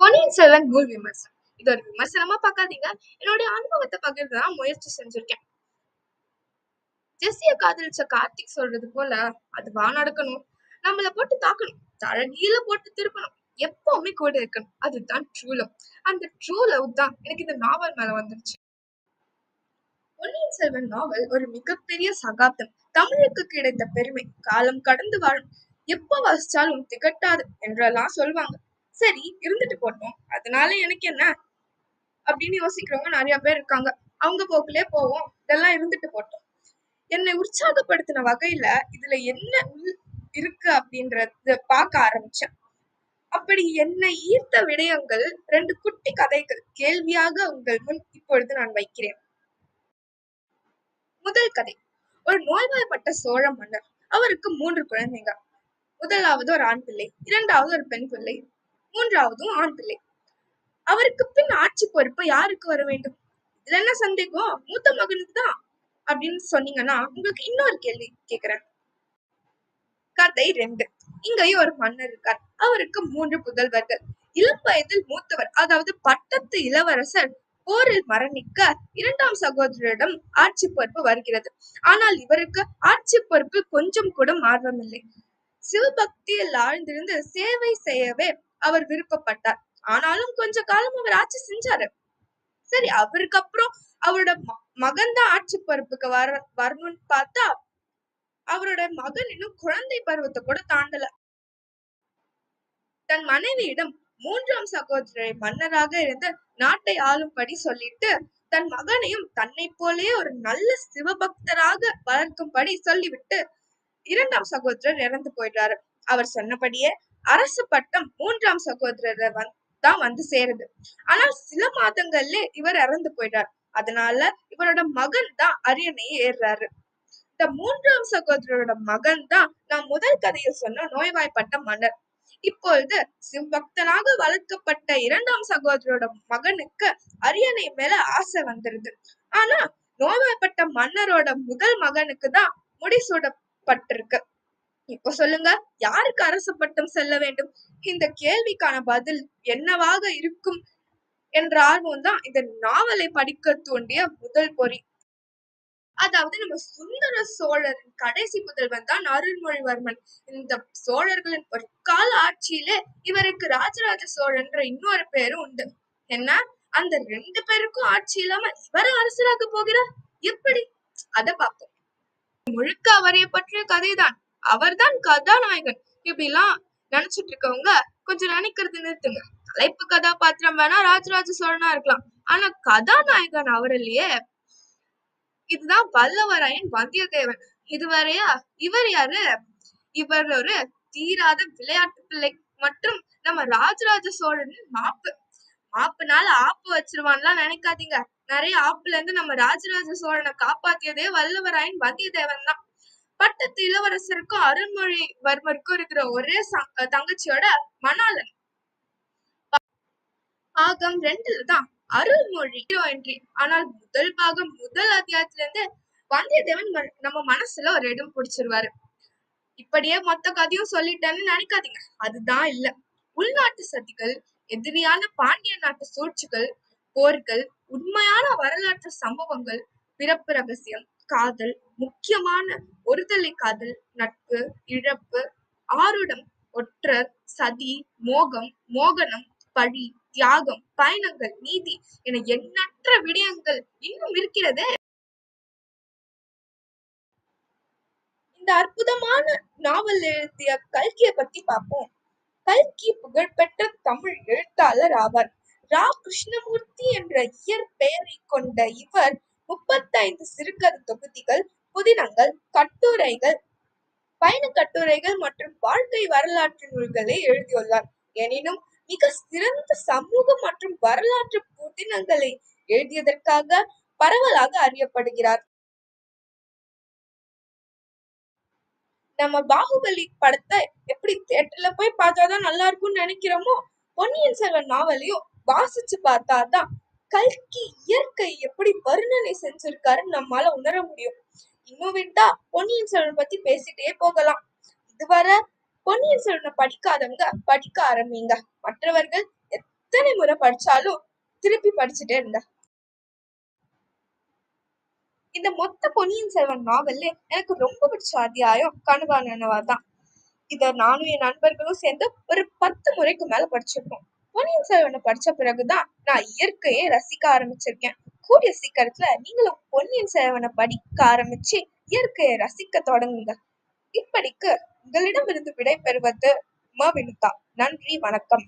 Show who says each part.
Speaker 1: பொன்னியின் செல்வன் நூல் விமர்சனம். இது ஒரு விமர்சனமா பார்க்காதீங்க. என்னுடைய அனுபவத்தை பகிர்ந்துதான் முயற்சி செஞ்சிருக்கேன். ஜெஸ்ஸிய காதலிச்ச கார்த்திக் சொல்றது போல அதுவா நடக்கணும் நம்மள போட்டு தாக்கணும். தழகியில போட்டு திருப்பணும். எப்பவுமே கூட இருக்கணும். அதுதான் ட்ரூ லவ் அந்த ட்ரூ லவ் தான் எனக்கு இந்த நாவல் மேல வந்துருச்சு. பொன்னியின் செல்வன் நாவல் ஒரு மிகப்பெரிய சகாப்தம். தமிழுக்கு கிடைத்த பெருமை. காலம் கடந்து வாழும். எப்ப வாசிச்சாலும் திகட்டாது என்றெல்லாம் சொல்வாங்க. சரி இருந்துட்டு போட்டோம் அதனால எனக்கு என்ன? அப்படின்னு யோசிக்கிறவங்க நிறைய பேர் இருக்காங்க. அவங்க போக்குலயே போவோம். இதெல்லாம் இருந்துட்டு போட்டோம் என்னை உற்சாகப்படுத்தின வகையில இதுல என்ன உள் இருக்கு அப்படின்றத பார்க்க ஆரம்பிச்சேன். அப்படி என்னை ஈர்த்த விடயங்கள் ரெண்டு குட்டி கதைகள் கேள்வியாக உங்கள் முன் இப்பொழுது நான் வைக்கிறேன். முதல் கதை ஒரு நோய்வாய்ப்பட்ட சோழ மன்னர். அவருக்கு மூன்று குழந்தைங்க. முதலாவது ஒரு ஆண் பிள்ளை இரண்டாவது ஒரு பெண் பிள்ளை மூன்றாவதும் ஆண் பிள்ளை. அவருக்கு பின் ஆட்சி பொறுப்பு யாருக்கு வர வேண்டும்? இதுல என்ன சந்தேகம்? மூத்த மகனுக்கு தான் அப்படின்னு சொன்னீங்கன்னா உங்களுக்கு இன்னொரு கேள்வி கேக்குறேன் கதை ரெண்டு. இங்கேயும் ஒரு மன்னர் இருக்கார். அவருக்கு மூன்று புதல்வர்கள். இளம் வயதில் மூத்தவர் அதாவது பட்டத்து இளவரசர் போரில் மரணிக்க இரண்டாம் சகோதரரிடம் ஆட்சி பொறுப்பு வருகிறது. ஆனால் இவருக்கு ஆட்சி பொறுப்பு கொஞ்சம் கூட ஆர்வமில்லை. சிவபக்தியில் ஆழ்ந்திருந்து சேவை செய்யவே அவர் விருப்பப்பட்டார். ஆனாலும் கொஞ்ச காலம் அவர் ஆட்சி செஞ்சாரு. சரி அவருக்கு அப்புறம் அவரோட மகன் தான் ஆட்சி பொறுப்புக்கு வர வரணும்னு பார்த்தா அவரோட மகன் இன்னும் குழந்தை பருவத்தை கூட தாண்டல. தன் மனைவியிடம் மூன்றாம் சகோதரரை மன்னராக இருந்து நாட்டை ஆளும்படி சொல்லிட்டு தன் மகனையும் தன்னை போலே ஒரு நல்ல சிவபக்தராக வளர்க்கும்படி சொல்லிவிட்டு இரண்டாம் சகோதரர் இறந்து போயிடுறாரு. அவர் சொன்னபடியே அரசு பட்டம் மூன்றாம் சகோதரர் தான் வந்து சேருது. ஆனால் சில மாதங்கள்ல இவர் இறந்து போயிட்டார். அதனால இவரோட மகன் தான் அரியணையை ஏறுறாரு. இந்த மூன்றாம் சகோதரரோட மகன் தான் நான் முதல் கதையில் சொன்ன நோய்வாய்ப்பட்ட மன்னர். இப்பொழுது சிவபக்தனாக வளர்க்கப்பட்ட இரண்டாம் சகோதரோட மகனுக்கு அரியணை மேல ஆசை வந்துருது. ஆனா நோய்வாய்ப்பட்ட மன்னரோட முதல் மகனுக்கு தான் முடிசூடப்பட்டிருக்கு இப்ப சொல்லுங்க யாருக்கு அரசு பட்டம் செல்ல வேண்டும்? இந்த கேள்விக்கான பதில் என்னவாக இருக்கும் என்ற ஆர்வம் தான் இந்த நாவலை படிக்க தூண்டிய முதல் பொறி. அதாவது நம்ம சுந்தர சோழரின் கடைசி புதல்வன் தான் அருள்மொழிவர்மன். இந்த சோழர்களின் பொற்கால ஆட்சியிலே இவருக்கு ராஜராஜ சோழன்ற இன்னொரு பேரும் உண்டு. என்ன? அந்த ரெண்டு பேருக்கும் ஆட்சி இல்லாம இவரை அரசராக போகிறார்? எப்படி? அத பார்ப்போம். முழுக்க அவரைய பற்றிய கதைதான். அவர்தான் கதாநாயகன். இப்படி எல்லாம் நினைச்சிட்டு இருக்கவங்க கொஞ்சம் நினைக்கிறது நிறுத்துங்க. தலைப்பு கதாபாத்திரம் வேணா ராஜராஜ சோழனா இருக்கலாம். ஆனா கதாநாயகன் அவர் இல்லையே. இதுதான் வல்லவராயன் வந்தியத்தேவன். இதுவரையா இவர் யாரு? இவர் ஒரு தீராத விளையாட்டு பிள்ளை மற்றும் நம்ம ராஜராஜ சோழனின் மாப்பு. மாப்புனால ஆப்பு வச்சிருவான்லாம் நினைக்காதீங்க. நிறைய ஆப்புல இருந்து நம்ம ராஜராஜ சோழனை காப்பாத்தியதே வல்லவராயன் வந்தியத்தேவன் தான். பட்டத்து இளவரசருக்கும் அருள்மொழிவர்மருக்கும் இருக்கிற ஒரே தங்கச்சியோட மணாலன் பாகம் ரெண்டுல தான் அருள்மொழி என்ட்ரி ஆனால் முதல் பாகம் முதல் அத்தியாயத்துல இருந்து வந்தியத்தேவன் நம்ம மனசுல ஒரு இடம் பிடிச்சிருவாரு. இப்படியே மொத்த கதையும் சொல்லிட்டேன்னு நினைக்காதீங்க. அதுதான் இல்ல. உள்நாட்டு சதிகள் எதிரியான பாண்டிய நாட்டு சூழ்ச்சிகள் போர்கள் உண்மையான வரலாற்று சம்பவங்கள் பிறப்பு ரகசியம் காதல் முக்கியமான ஒருதலை காதல் நட்பு இழப்பு ஆருடம் ஒற்றர் சதி மோகம் மோகனம் பழி தியாகம் பயணங்கள் நீதி என எண்ணற்ற விடயங்கள் இன்னும் இருக்கிறதே. இந்த அற்புதமான நாவல் எழுதிய கல்கியை பத்தி பார்ப்போம். கல்கி புகழ்பெற்ற தமிழ் எழுத்தாளர் ஆவார். ரா கிருஷ்ணமூர்த்தி என்ற இயற்பெயரை கொண்ட இவர் முப்பத்தைந்து சிறுகதை தொகுதிகள் புதினங்கள் கட்டுரைகள் பயண கட்டுரைகள் மற்றும் வாழ்க்கை வரலாற்று நூல்களை எழுதியுள்ளார். எனினும் மிக சிறந்த சமூக மற்றும் வரலாற்று புதினங்களை எழுதியதற்காக பரவலாக அறியப்படுகிறார். நம்ம பாகுபலி படத்தை எப்படி தேட்டர்ல போய் பார்த்தாதான் நல்லா இருக்கும்னு நினைக்கிறோமோ? பொன்னியின் செல்வன் நாவலையும் வாசிச்சு பார்த்தாதான் கல்கி இயற்கை எப்படி வர்ணனை செஞ்சிருக்காருன்னு நம்மால உணர முடியும். இன்னும் விட்டா பொன்னியின் செல்வன் பத்தி பேசிட்டே போகலாம். இதுவரை பொன்னியின் செல்வனை படிக்காதவங்க படிக்க ஆரம்பிங்க. மற்றவர்கள் எத்தனை முறை படிச்சாலும் திருப்பி படிச்சுட்டே இருந்த இந்த மொத்த பொன்னியின் செல்வன் நாவல்ல எனக்கு ரொம்ப பிடிச்ச அத்தியாயம் கனவா நனவா தான் இத நானும் என் நண்பர்களும் சேர்ந்து ஒரு பத்து முறைக்கு மேல படிச்சிருக்கோம். பொன்னியின் செல்வனை படிச்ச பிறகுதான் நான் இயற்கையை ரசிக்க ஆரம்பிச்சிருக்கேன். கூடிய சீக்கிரத்துல நீங்களும் பொன்னியின் செல்வனை படிக்க ஆரம்பிச்சு இயற்கையை ரசிக்க தொடங்குங்க. இப்படிக்கு உங்களிடமிருந்து விடை பெறுவது ம வினுதா. நன்றி வணக்கம்.